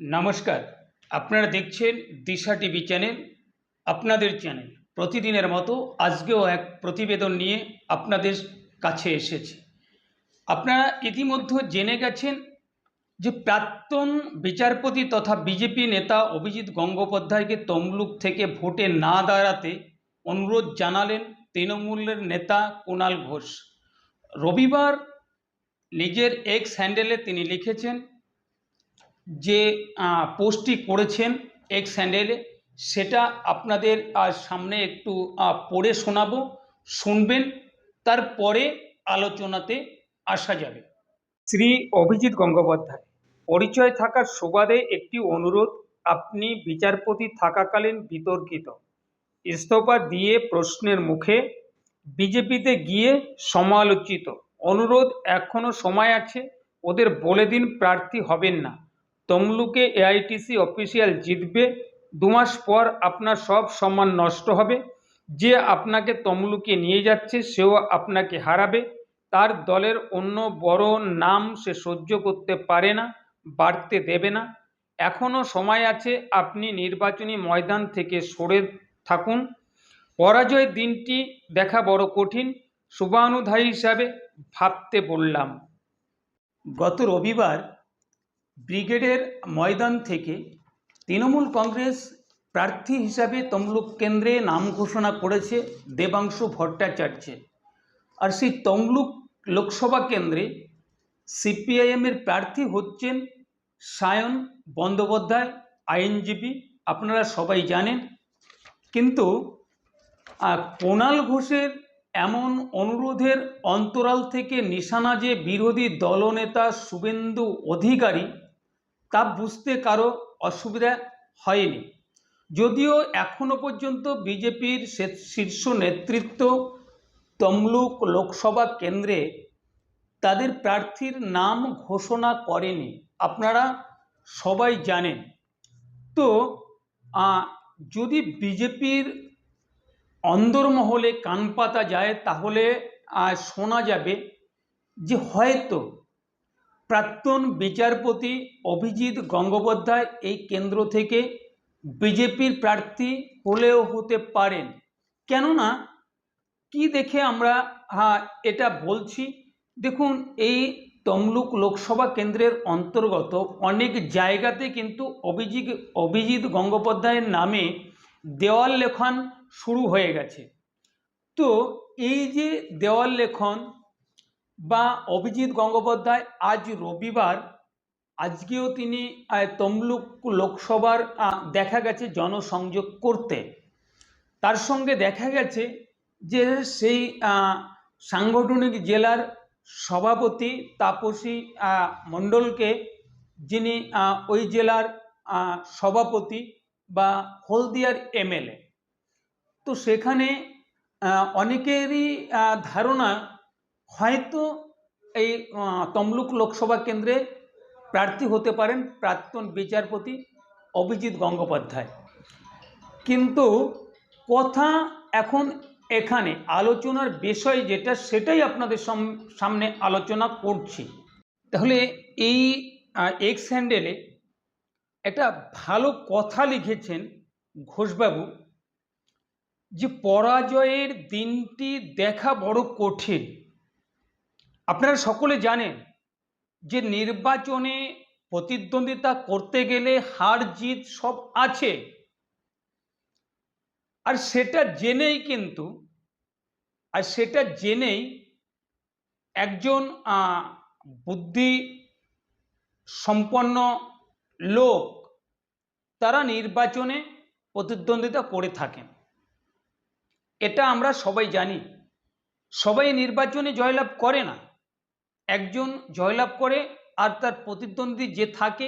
নমস্কার। আপনারা দেখছেন দিশা টিভি চ্যানেল, আপনাদের চ্যানেল। প্রতিদিনের মতো আজকেও এক প্রতিবেদন নিয়ে আপনাদের কাছে এসেছে। আপনারা ইতিমধ্যে জেনে গেছেন যে প্রাক্তন বিচারপতি তথা বিজেপি নেতা অভিজিৎ গঙ্গোপাধ্যায়কে তমলুক থেকে ভোটে না দাঁড়াতে অনুরোধ জানালেন তৃণমূলের নেতা কুণাল ঘোষ। রবিবার নিজের এক্স হ্যান্ডেলে তিনি লিখেছেন যে পোস্টটি করেছেন এক্স হ্যান্ডেলে সেটা আপনাদের সামনে একটু পড়ে শোনাবো, শুনবেন, তারপরে আলোচনাতে আসা যাবে। শ্রী অভিজিৎ গঙ্গোপাধ্যায়, পরিচয় থাকার সুবাদে একটি অনুরোধ, আপনি বিচারপতি থাকাকালীন বিতর্কিত। ইস্তফা দিয়ে প্রশ্নের মুখে, বিজেপিতে গিয়ে সমালোচিত। অনুরোধ এখনও সময় আছে, ওদের বলে দিন প্রার্থী হবেন না। তমলুকে এআইটিসি অফিসিয়াল জিতবে। দু মাস পর আপনার সব সম্মান নষ্ট হবে। যে আপনাকে তমলুকে নিয়ে যাচ্ছে, সেও আপনাকে হারাবে। তার দলের অন্য বড় নাম সে সহ্য করতে পারে না, বাড়তে দেবে না। এখনও সময় আছে, আপনি নির্বাচনী ময়দান থেকে সরে থাকুন। পরাজয়ের দিনটি দেখা বড় কঠিন, শুভানুধায়ী হিসাবে ভাবতে বললাম। গত রবিবার ব্রিগেডের ময়দান থেকে তৃণমূল কংগ্রেস প্রার্থী হিসাবে তমলুক কেন্দ্রে নাম ঘোষণা করেছে দেবাংশু ভট্টাচার্যের আর সেই তমলুক লোকসভা কেন্দ্রে সিপিআইএমের প্রার্থী হচ্ছেন সায়ন বন্দ্যোপাধ্যায়, আইনজীবী, আপনারা সবাই জানেন। কিন্তু কোণাল ঘোষের এমন অনুরোধের অন্তরাল থেকে নিশানা যে বিরোধী দলনেতা শুভেন্দু অধিকারী তা বুঝতে কারও অসুবিধা হয়নি। যদিও এখনও পর্যন্ত বিজেপির শীর্ষ নেতৃত্ব তমলুক লোকসভা কেন্দ্রে তাদের প্রার্থীর নাম ঘোষণা করেনি। আপনারা সবাই জানেন। তো যদি বিজেপির অন্দরমহলে কান পাতা যায় তাহলে শোনা যাবে যে হয়তো প্রাক্তন বিচারপতি অভিজিৎ গঙ্গোপাধ্যায় এই কেন্দ্র থেকে বিজেপির প্রার্থী হলেও হতে পারেন। কেননা, কি দেখে আমরা হ্যাঁ এটা বলছি। দেখুন, এই তমলুক লোকসভা কেন্দ্রের অন্তর্গত অনেক জায়গাতে কিন্তু অভিজিৎ অভিজিৎ গঙ্গোপাধ্যায়ের নামে দেওয়াল লেখন শুরু হয়ে গেছে। তো এই যে দেওয়াল লেখন বা অভিজিৎ গঙ্গোপাধ্যায় আজ রবিবার, আজকেও তিনি তমলুক লোকসভার দেখা গেছে জনসংযোগ করতে। তার সঙ্গে দেখা গেছে যে সেই সাংগঠনিক জেলার সভাপতি তাপসী মণ্ডলকে যিনি ওই জেলার সভাপতি বা হলদিয়ার এমএলএ। তো সেখানে অনেকেরই ধারণা হয়তো এই তমলুক লোকসভা কেন্দ্রে প্রার্থী হতে পারেন প্রাক্তন বিচারপতি অভিজিৎ গঙ্গোপাধ্যায়। কিন্তু কথা এখন এখানে, আলোচনার বিষয় যেটা, সেটাই আপনাদের সাম- সামনে আলোচনা করছি। তাহলে এই এক্স হ্যান্ডেলে একটা ভালো কথা লিখেছেন ঘোষবাবু যে পরাজয়ের দিনটি দেখা বড় কঠিন। আপনারা সকলে জানেন যে নির্বাচনে প্রতিদ্বন্দ্বিতা করতে গেলে হার জিত সব আছে। আর সেটা জেনেই কিন্তু, আর সেটা জেনেই একজন বুদ্ধি সম্পন্ন লোক তারা নির্বাচনে প্রতিদ্বন্দ্বিতা করে থাকেন। এটা আমরা সবাই জানি। সবাই নির্বাচনে জয়লাভ করে না। একজন জয়লাভ করে আর তার প্রতিদ্বন্দ্বী যে থাকে,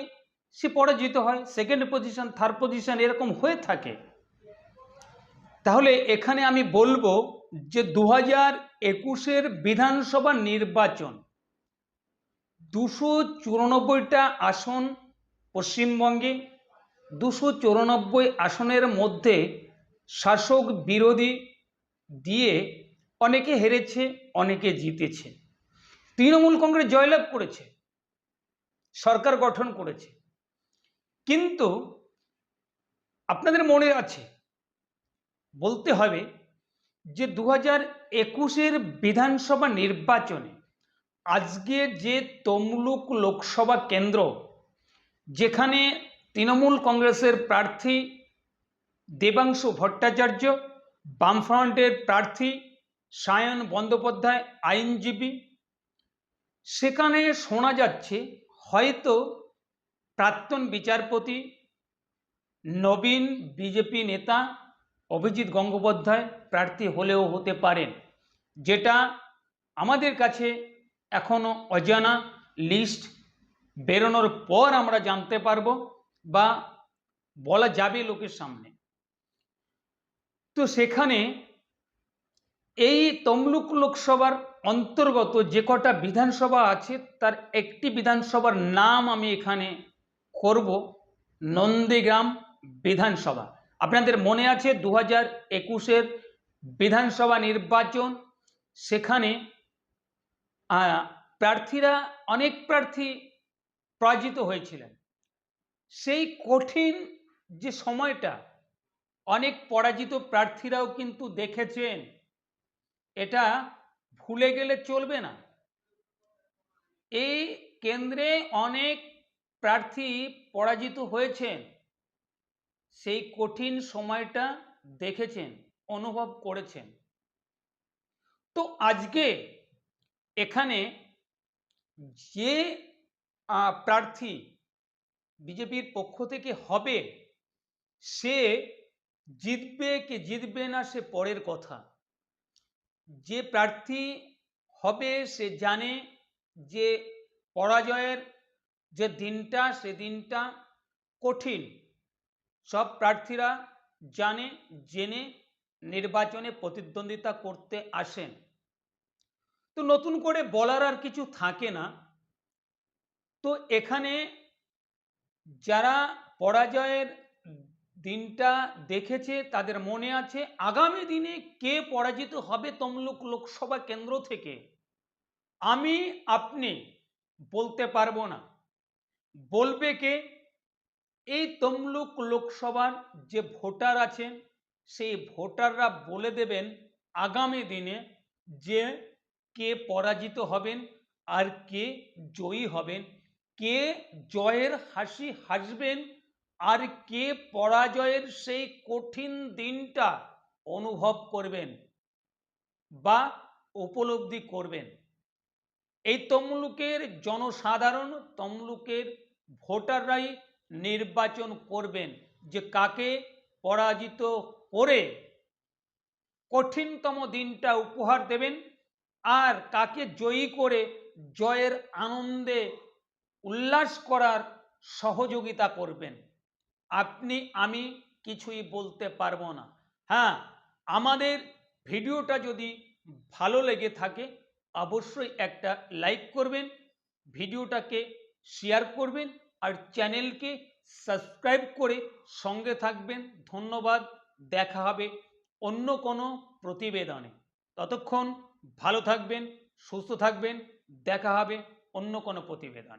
সে পরাজিত হয় সেকেন্ড পজিশন থার্ড পজিশন এরকম হয়ে থাকে। তাহলে এখানে আমি বলব যে দু হাজার একুশের বিধানসভা নির্বাচন দুশো চুরানব্বইটা আসন পশ্চিমবঙ্গে, দুশো চুরানব্বই আসনের মধ্যে শাসক বিরোধী দিয়ে অনেকে হেরেছে, অনেকে জিতেছে। তৃণমূল কংগ্রেস জয়লাভ করেছে, সরকার গঠন করেছে। কিন্তু আপনাদের মনে আছে, বলতে হবে যে দু হাজার একুশের বিধানসভা নির্বাচনে আজকে যে তমলুক লোকসভা কেন্দ্র, যেখানে তৃণমূল কংগ্রেসের প্রার্থী দেবাংশু ভট্টাচার্য, বামফ্রন্টের প্রার্থী সায়ন বন্দ্যোপাধ্যায়, আইনজীবী সেখানে শোনা যাচ্ছে, হয়তো প্রাক্তন বিচারপতি, নবীন বিজেপি নেতা অভিজিৎ গঙ্গোপাধ্যায় প্রার্থী হলেও হতে পারেন, যেটা আমাদের কাছে এখনও অজানা লিস্ট বেরোনোর পর আমরা জানতে পারব বা বলা যাবে লোকের সামনে। তো সেখানে এই তমলুক লোকসভার অন্তর্গত যে কটা বিধানসভা আছে, তার একটি বিধানসভার নাম আমি এখানে করব, নন্দীগ্রাম বিধানসভা। আপনাদের মনে আছে দু হাজার একুশের বিধানসভা নির্বাচন? সেখানে প্রার্থীরা অনেক প্রার্থী পরাজিত হয়েছিলেন। সেই কঠিন যে সময়টা, অনেক পরাজিত প্রার্থীরাও কিন্তু দেখেছেন। এটা ভুলে গেলে চলবে না। এই কেন্দ্রে অনেক প্রার্থী পরাজিত হয়েছেন। সেই কঠিন সময়টা দেখেছেন, অনুভব করেছেন। তো আজকে এখানে যে প্রার্থী বিজেপির পক্ষ থেকে হবে, সে জিতবে কি জিতবে না সে পরের কথা। যে প্রার্থী হবে সে জানে যে পরাজয়ের যে দিনটা, সে দিনটা কঠিন। সব প্রার্থীরা জানে, জেনে নির্বাচনে প্রতিদ্বন্দ্বিতা করতে আসেন। তো নতুন করে বলার আর কিছু থাকে না। তো এখানে যারা পরাজয়ের দিনটা দেখেছে, তাদের মনে আছে, আগামী দিনে কে পরাজিত হবে তমলুক লোকসভা কেন্দ্র থেকে? আমি, আপনি বলতে পারব না। বলবে কে? এই তমলুক লোকসভার যে ভোটার আছেন, সেই ভোটাররা বলে দেবেন আগামী দিনে যে কে পরাজিত হবেন আর কে জয়ী হবেন। কে জয়ের হাসি হাসবেন আর কে পরাজয়ের সেই কঠিন দিনটা অনুভব করবেন বা উপলব্ধি করবেন? এই তমলুকের জনসাধারণ, তমলুকের ভোটাররাই নির্বাচন করবেন যে কাকে পরাজিত করে কঠিনতম দিনটা উপহার দেবেন আর কাকে জয়ী করে জয়ের আনন্দে উল্লাস করার সহযোগিতা করবেন। আপনি, আমি কিছুই বলতে পারব না। হ্যাঁ আমাদের ভিডিওটা যদি ভালো লেগে থাকে, অবশ্যই একটা লাইক করবেন, ভিডিওটাকে শেয়ার করবেন আর চ্যানেলকে সাবস্ক্রাইব করে সঙ্গে থাকবেন। ধন্যবাদ, দেখা হবে অন্য কোনো প্রতিবেদনে। ততক্ষণ ভালো থাকবেন, সুস্থ থাকবেন, দেখা হবে অন্য কোনো প্রতিবেদন।